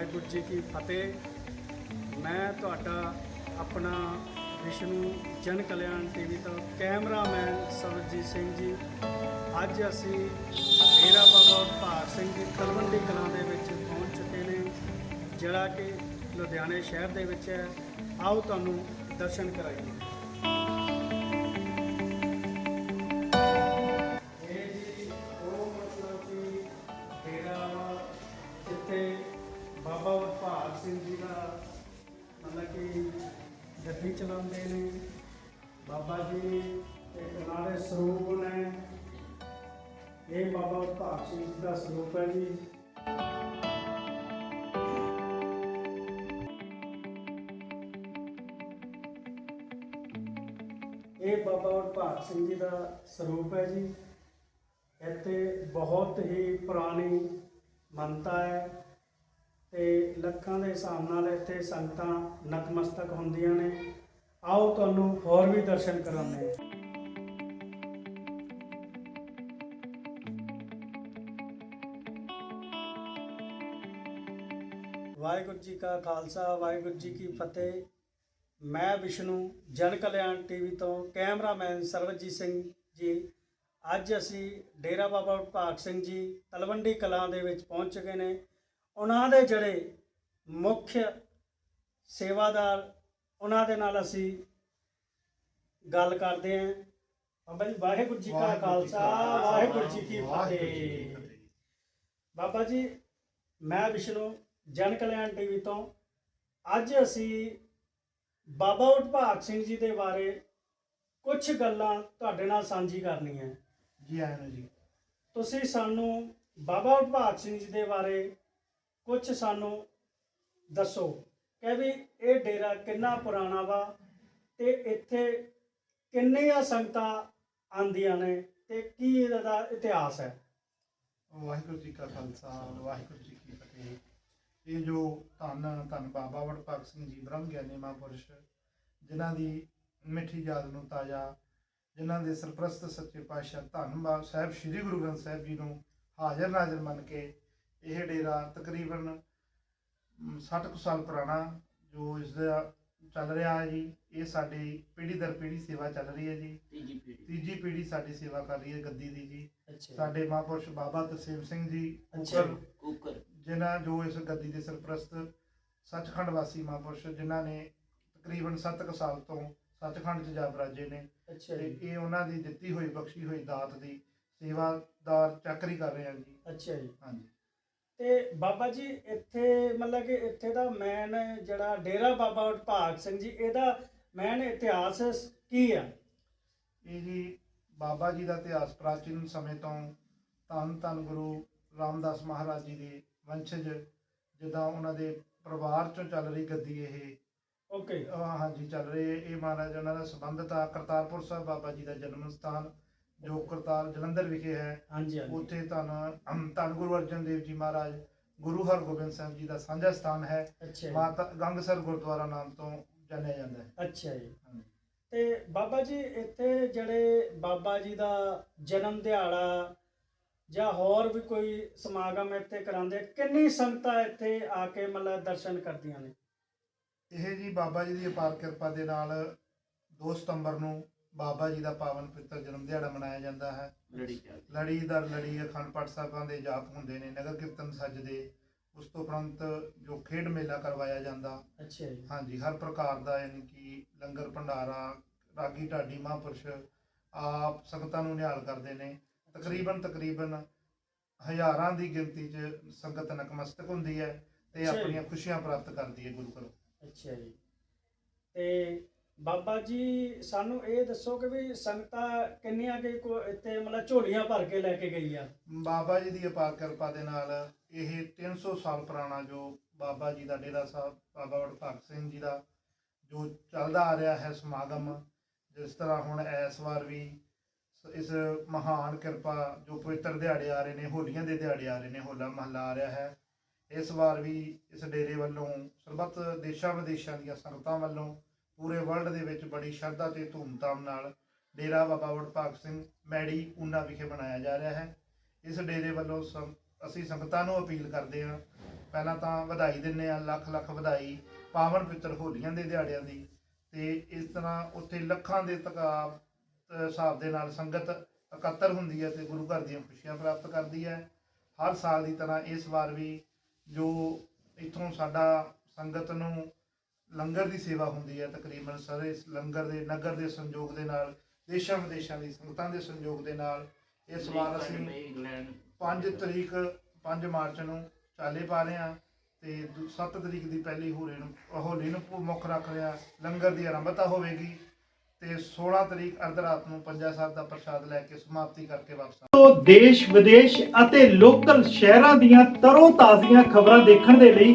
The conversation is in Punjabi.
ਵਾਹਿਗੁਰੂ ਜੀ ਕੀ ਫਤਿਹ। ਮੈਂ ਤੁਹਾਡਾ ਆਪਣਾ ਵਿਸ਼ਨੂੰ ਜਨ ਕਲਿਆਣ ਟੀਵੀ ਤੋਂ ਕੈਮਰਾਮੈਨ ਸਰਬਜੀਤ ਸਿੰਘ ਜੀ। ਅੱਜ ਅਸੀਂ ਡੇਰਾ ਬਾਬਾ ਭਾਗ ਸਿੰਘ ਜੀ ਤਲਵੰਡੀ ਕਲਾਂ ਦੇ ਵਿੱਚ ਪਹੁੰਚ ਚੁੱਕੇ ਨੇ, ਜਿਹੜਾ ਕਿ ਲੁਧਿਆਣੇ ਸ਼ਹਿਰ ਦੇ ਵਿੱਚ ਹੈ। ਆਓ ਤੁਹਾਨੂੰ ਦਰਸ਼ਨ ਕਰਾਈਏ। ਭਾਗ ਸਿੰਘ ਜੀ ਦਾ ਮਤਲਬ ਕਿ ਗੱਡੀ ਚਲਾਉਂਦੇ ਨੇ, ਬਾਬਾ ਜੀ ਤੇ ਨਾਲੇ ਸਰੂਪ ਨੇ। ਇਹ ਬਾਬਾ ਭਾਗ ਸਿੰਘ ਜੀ ਦਾ ਸਰੂਪ ਹੈ ਜੀ। ਇਹ ਬਾਬਾ ਭਾਗ ਸਿੰਘ ਜੀ ਦਾ ਸਰੂਪ ਹੈ ਜੀ। ਇੱਥੇ ਬਹੁਤ ਹੀ ਪੁਰਾਣੀ ਮੰਨਤਾ ਹੈ। ਤੇ ਲੱਖਾਂ ਦੇ ਹਿਸਾਬ ਨਾਲ ਇੱਥੇ ਸੰਗਤਾਂ ਨਤਮਸਤਕ ਹੁੰਦੀਆਂ ਨੇ। ਆਓ ਤੁਹਾਨੂੰ ਹੋਰ ਵੀ ਦਰਸ਼ਨ ਕਰਾਉਂਦੇ ਹਾਂ। ਵਾਹਿਗੁਰੂ ਜੀ ਕਾ ਖਾਲਸਾ, ਵਾਹਿਗੁਰੂ ਜੀ ਕੀ ਫਤਿਹ। ਮੈਂ ਵਿਸ਼ਨੂੰ, ਜਨ ਕਲਿਆਣ ਟੀਵੀ ਤੋਂ ਕੈਮਰਾਮੈਨ ਸਰਵਜੀਤ ਸਿੰਘ ਜੀ। ਅੱਜ ਅਸੀਂ ਡੇਰਾ ਬਾਬਾ ਭਾਗ ਸਿੰਘ ਜੀ ਤਲਵੰਡੀ ਕਲਾਂ ਦੇ ਵਿੱਚ ਪਹੁੰਚ ਚੁੱਕੇ ਨੇ। ਉਹਨਾਂ ਦੇ ਜਿਹੜੇ ਮੁੱਖ ਸੇਵਾਦਾਰ ਉਹਨਾਂ ਦੇ ਨਾਲ ਅਸੀਂ ਗੱਲ ਕਰਦੇ ਹਾਂ। ਬਾਬਾ ਜੀ ਵਾਹਿਗੁਰੂ ਜੀ ਕਾ ਖਾਲਸਾ ਵਾਹਿਗੁਰੂ ਜੀ ਕੀ ਫਤਿਹ। ਬਾਬਾ ਜੀ ਮੈਂ ਵਿਸ਼ਨੂੰ ਜਨ ਕਲਿਆਣ ਟੀਵੀ ਤੋਂ। ਅੱਜ ਅਸੀਂ ਬਾਬਾ ਉਠਭਾਗ ਸਿੰਘ ਜੀ ਦੇ ਬਾਰੇ ਕੁਝ ਗੱਲਾਂ ਤੁਹਾਡੇ ਨਾਲ ਸਾਂਝੀ ਕਰਨੀਆਂ। ਜੀ ਆਇਆਂ ਜੀ। ਤੁਸੀਂ ਸਾਨੂੰ ਬਾਬਾ ਉਠਭਾਗ ਸਿੰਘ ਜੀ ਦੇ ਬਾਰੇ ਕੁਝ ਸਾਨੂੰ ਦੱਸੋ ਕਿ ਵੀ ਇਹ ਡੇਰਾ ਕਿੰਨਾ ਪੁਰਾਣਾ ਵਾ ਤੇ ਇੱਥੇ ਕਿੰਨੀਆਂ ਸੰਗਤਾਂ ਆਂਦੀਆਂ ਨੇ ਤੇ ਕੀ ਇਹਦਾ ਇਤਿਹਾਸ ਹੈ? ਵਾਹਿਗੁਰੂ ਜੀ ਕਾ ਖਾਲਸਾ, ਵਾਹਿਗੁਰੂ ਜੀ ਕੀ ਫਤਿਹ। ਇਹ ਜੋ ਧੰਨ ਧੰਨ ਬਾਬਾ ਵਡਭਾਗ ਸਿੰਘ ਜੀ ਬ੍ਰਹਮ ਗਿਆਨੀ ਮਹਾਂਪੁਰਸ਼, ਜਿਨ੍ਹਾਂ ਦੀ ਮਿੱਠੀ ਯਾਦ ਨੂੰ ਤਾਜ਼ਾ, ਜਿਨ੍ਹਾਂ ਦੇ ਸਰਪ੍ਰਸਤ ਸੱਚੇ ਪਾਤਸ਼ਾਹ ਧੰਨ ਬਾਬ ਸਾਹਿਬ, ਸ੍ਰੀ ਗੁਰੂ ਗ੍ਰੰਥ ਸਾਹਿਬ ਜੀ ਨੂੰ ਹਾਜ਼ਰ ਨਾਜ਼ਰ ਮੰਨ ਕੇ ਇਹ ਡੇਰਾ ਤਕਰੀਬਨ ਮ, 60 ਕੁ ਸਾਲ ਪੁਰਾਣਾ ਜੋ ਇਸ ਦਾ ਚੱਲ ਰਿਹਾ ਹੈ ਜੀ। ਇਹ ਸਾਡੀ ਪੀੜ੍ਹੀ ਦਰ ਪੀੜ੍ਹੀ ਸੇਵਾ ਚੱਲ ਰਹੀ ਹੈ ਜੀ। ਤੀਜੀ ਪੀੜ੍ਹੀ। ਤੀਜੀ ਪੀੜ੍ਹੀ ਸਾਡੀ ਸੇਵਾ ਕਰ ਰਹੀ ਹੈ ਗੱਦੀ ਦੀ ਜੀ। ਸਾਡੇ ਮਹਾਂਪੁਰਸ਼ ਬਾਬਾ ਤਸੀਮ ਸਿੰਘ ਜੀ ਕੁਕਰ। ਕੁੱਕਰ। ਜਿਨ੍ਹਾਂ ਜੋ ਇਸ ਗੱਦੀ ਦੇ ਸਰਪ੍ਰਸਤ ਸੱਚਖੰਡ ਵਾਸੀ ਮਹਾਂਪੁਰਸ਼ ਜਿਨ੍ਹਾਂ ਨੇ ਤਕਰੀਬਨ 7 ਕੁ ਸਾਲ ਤੋਂ ਸੱਚਖੰਡ 'ਚ ਜਾ ਬਰਾਜੇ ਨੇ। ਤੇ ਇਹ ਉਹਨਾਂ ਦੀ ਦਿੱਤੀ ਹੋਈ ਬਖਸ਼ੀ ਹੋਈ ਦਾਤ ਦੀ ਸੇਵਾਦਾਰ ਚੱਕਰੀ ਕਰ ਰਹੇ ਹਾਂ ਜੀ। ਅੱਛਾ ਜੀ। ਹਾਂਜੀ। ਤੇ ਬਾਬਾ ਜੀ ਇੱਥੇ ਮਤਲਬ ਕਿ ਇੱਥੇ ਦਾ ਮੈਨ ਜਿਹੜਾ ਡੇਰਾ ਬਾਬਾ ਭਾਗ ਸਿੰਘ ਜੀ ਇਹਦਾ ਮੈਨ ਇਤਿਹਾਸ ਕੀ ਆ? ਇਹ ਜੀ ਬਾਬਾ ਜੀ ਦਾ ਇਤਿਹਾਸ ਪ੍ਰਾਚੀਨ ਸਮੇਂ ਤੋਂ ਧੰਨ ਧੰਨ ਗੁਰੂ ਰਾਮਦਾਸ ਮਹਾਰਾਜ ਜੀ ਦੇ ਵੰਸ਼ਜ ਜਿੱਦਾਂ ਉਹਨਾਂ ਦੇ ਪਰਿਵਾਰ ਚੋਂ ਚੱਲ ਰਹੀ ਗੱਦੀ ਇਹ। ਓਕੇ ਹਾਂਜੀ ਚੱਲ ਰਹੇ ਇਹ ਮਹਾਰਾਜ ਉਹਨਾਂ ਦਾ ਸੰਬੰਧਤ ਆ ਕਰਤਾਰਪੁਰ ਸਾਹਿਬ ਬਾਬਾ ਜੀ ਦਾ ਜਨਮ ਸਥਾਨ ਜੋ ਕਰਤਾਰ ਜਲੰਧਰ ਵਿਖੇ ਹੈ ਹਾਂਜੀ ਹਾਂਜੀ। ਉੱਥੇ ਧੰਨ ਧੰਨ ਗੁਰੂ ਅਰਜਨ ਦੇਵ ਜੀ ਮਹਾਰਾਜ ਗੁਰੂ ਹਰਗੋਬਿੰਦ ਸਾਹਿਬ ਜੀ ਦਾ ਸਾਂਝਾ ਸਥਾਨ ਹੈ। ਅੱਛਾ ਜੀ। ਮਾਤਾ ਗੰਗਸਰ ਗੁਰਦੁਆਰਾ ਨਾਮ ਤੋਂ ਜਾਣਿਆ ਜਾਂਦਾ ਹੈ। ਅੱਛਾ ਜੀ। ਹਾਂਜੀ। ਤੇ ਬਾਬਾ ਜੀ ਇੱਥੇ ਜਿਹੜੇ ਬਾਬਾ ਜੀ ਦਾ ਜਨਮ ਦਿਹਾੜਾ ਜਾਂ ਹੋਰ ਵੀ ਕੋਈ ਸਮਾਗਮ ਇੱਥੇ ਕਰਾਉਂਦੇ ਕਿੰਨੀ ਸੰਗਤਾਂ ਇੱਥੇ ਆ ਕੇ ਮਤਲਬ ਦਰਸ਼ਨ ਕਰਦੀਆਂ ਨੇ? ਇਹ ਜੀ ਬਾਬਾ ਜੀ ਦੀ ਅਪਾਰ ਕਿਰਪਾ ਦੇ ਨਾਲ 2 ਸਤੰਬਰ ਨੂੰ ਬਾਬਾ ਜੀ ਦਾ ਪਾਵਨ ਪਵਿੱਤਰ ਜਨਮ ਦਿਹਾੜਾ ਮਨਾਇਆ ਜਾਂਦਾ ਹੈ। ਲੜੀ ਚੱਲ ਲੜੀ ਦਰ ਲੜੀ ਅਖੰਡ ਪਾਠ ਸਾਹਿਬਾਂ ਦੇ ਜਾਪ ਹੁੰਦੇ ਨੇ ਨਗਰ ਕੀਰਤਨ ਸੱਜਦੇ। ਉਸ ਤੋਂ ਉਪਰੰਤ ਜੋ ਖੇਡ ਮੇਲਾ ਕਰਵਾਇਆ ਜਾਂਦਾ। ਅੱਛਾ ਜੀ। ਹਾਂਜੀ ਹਰ ਪ੍ਰਕਾਰ ਦਾ ਯਾਨੀ ਕਿ ਲੰਗਰ ਭੰਡਾਰਾ ਰਾਗੀ ਢਾਡੀ ਮਹਾਂਪੁਰਸ਼ ਆਪ ਸੰਗਤਾਂ ਨੂੰ ਨਿਹਾਲ ਕਰਦੇ ਨੇ। ਤਕਰੀਬਨ ਤਕਰੀਬਨ ਹਜ਼ਾਰਾਂ ਦੀ ਗਿਣਤੀ 'ਚ ਸੰਗਤ ਨਕਮਸਤਕ ਹੁੰਦੀ ਹੈ ਤੇ ਅੱਛਾ ਜੀ। ਆਪਣੀਆਂ ਖੁਸ਼ੀਆਂ ਪ੍ਰਾਪਤ ਕਰਦੀ ਹੈ ਗੁਰੂ ਘਰੋਂ। ਅੱਛਾ ਜੀ। ਤੇ ਬਾਬਾ ਜੀ, ਸਾਨੂੰ ਇਹ ਦੱਸੋ ਕਿ ਵੀ ਸੰਗਤਾਂ ਕਿੰਨੀਆਂ ਕਿ ਕੋ ਇੱਥੇ ਮਤਲਬ ਝੋਲੀਆਂ ਭਰ ਕੇ ਲੈ ਕੇ ਗਈ ਆ? ਬਾਬਾ ਜੀ ਦੀ ਅਪਾਰ ਕਿਰਪਾ ਦੇ ਨਾਲ ਇਹ 300 ਸਾਲ ਪੁਰਾਣਾ ਜੋ ਬਾਬਾ ਜੀ ਦਾ ਡੇਰਾ ਸਾਹਿਬ, ਬਾਬਾ ਵਡਭਾਗ ਸਿੰਘ ਜੀ ਦਾ ਜੋ ਚੱਲਦਾ ਆ ਰਿਹਾ ਹੈ ਸਮਾਗਮ, ਜਿਸ ਤਰ੍ਹਾਂ ਹੁਣ ਇਸ ਵਾਰ ਵੀ ਇਸ ਮਹਾਨ ਕਿਰਪਾ ਜੋ ਪਵਿੱਤਰ ਦਿਹਾੜੇ ਆ ਰਹੇ ਨੇ, ਹੋਲੀਆਂ ਦੇ ਦਿਹਾੜੇ ਆ ਰਹੇ ਨੇ, ਹੋਲਾ ਮਹੱਲਾ ਆ ਰਿਹਾ ਹੈ। ਇਸ ਵਾਰ ਵੀ ਇਸ ਡੇਰੇ ਵੱਲੋਂ ਸਰਬੱਤ ਦੇਸ਼ਾਂ ਵਿਦੇਸ਼ਾਂ ਦੀਆਂ ਸੰਗਤਾਂ ਵੱਲੋਂ ਪੂਰੇ ਵਰਲਡ ਦੇ ਵਿੱਚ ਬੜੀ ਸ਼ਰਧਾ ਤੇ ਧੂਮਧਾਮ ਨਾਲ ਡੇਰਾ ਬਾਬਾ ਵਡਭਾਗ ਸਿੰਘ ਮੈੜੀ ਊਨਾ ਵਿਖੇ ਮਨਾਇਆ ਜਾ ਰਿਹਾ ਹੈ। ਇਸ ਡੇਰੇ ਵੱਲੋਂ ਸੰ- ਅਸੀਂ ਸੰਗਤਾਂ ਨੂੰ ਅਪੀਲ ਕਰਦੇ ਹਾਂ, ਪਹਿਲਾਂ ਤਾਂ ਵਧਾਈ ਦਿੰਨੇ ਆ ਲੱਖ ਲੱਖ ਵਧਾਈ, ਪਾਵਨ ਪਿੱਤਰ ਹੋਲੀਆਂ ਦੇ ਦਿਹਾੜਿਆਂ ਦੀ ਤੇ ਇਸ ਤਰ੍ਹਾਂ ਉੱਥੇ ਲੱਖਾਂ ਦੇ ਤਕਾਬ ਹਿਸਾਬ ਦੇ ਨਾਲ ਸੰਗਤ ਇਕੱਤਰ ਹੁੰਦੀ ਹੈ ਤੇ ਗੁਰੂ ਘਰ ਦੀਆਂ ਖੁਸ਼ੀਆਂ ਪ੍ਰਾਪਤ ਕਰਦੀ ਹੈ। ਹਰ ਸਾਲ ਦੀ ਤਰ੍ਹਾਂ ਇਸ ਵਾਰ ਵੀ ਜੋ ਇੱਥੋਂ ਸਾਡਾ ਸੰਗਤ ਨੂੰ ਲੰਗਰ ਦੀ ਸੇਵਾ ਹੁੰਦੀ ਹੈ ਤਕਰੀਬਨ ਸਾਰੇ ਇਸ ਲੰਗਰ ਦੇ ਨਗਰ ਦੇ ਸੰਯੋਗ ਦੇ ਨਾਲ ਦੇਸ਼ਾਂ ਵਿਦੇਸ਼ਾਂ ਦੀ ਸੰਗਤਾਂ ਦੇ ਸੰਯੋਗ ਦੇ ਨਾਲ ਇਸ ਵਾਰ ਅਸੀਂ 5 ਤਰੀਕ 5 ਮਾਰਚ ਨੂੰ ਚਾਲੇ ਪਾ ਰਹੇ ਹਾਂ ਤੇ 7 ਤਰੀਕ ਦੀ ਪਹਿਲੀ ਹੋਲੀ ਨੂੰ ਹੋਲੀ ਨੂੰ ਮੁੱਖ ਰੱਖ ਰਿਹਾ ਲੰਗਰ ਦੀ ਆਰੰਭਤਾ ਹੋਵੇਗੀ ਤੇ 16 ਤਰੀਕ ਅਰਧ ਰਾਤ ਨੂੰ ਪੰਜਾ ਸਾਹਿਬ ਦਾ ਪ੍ਰਸ਼ਾਦ ਲੈ ਕੇ ਸਮਾਪਤੀ ਕਰਕੇ ਵਾਪਸ ਤੋਂ ਦੇਸ਼ ਵਿਦੇਸ਼ ਅਤੇ ਲੋਕਲ ਸ਼ਹਿਰਾਂ ਦੀਆਂ ਤਰੋ ਤਾਜ਼ੀਆਂ ਖਬਰਾਂ ਦੇਖਣ ਦੇ ਲਈ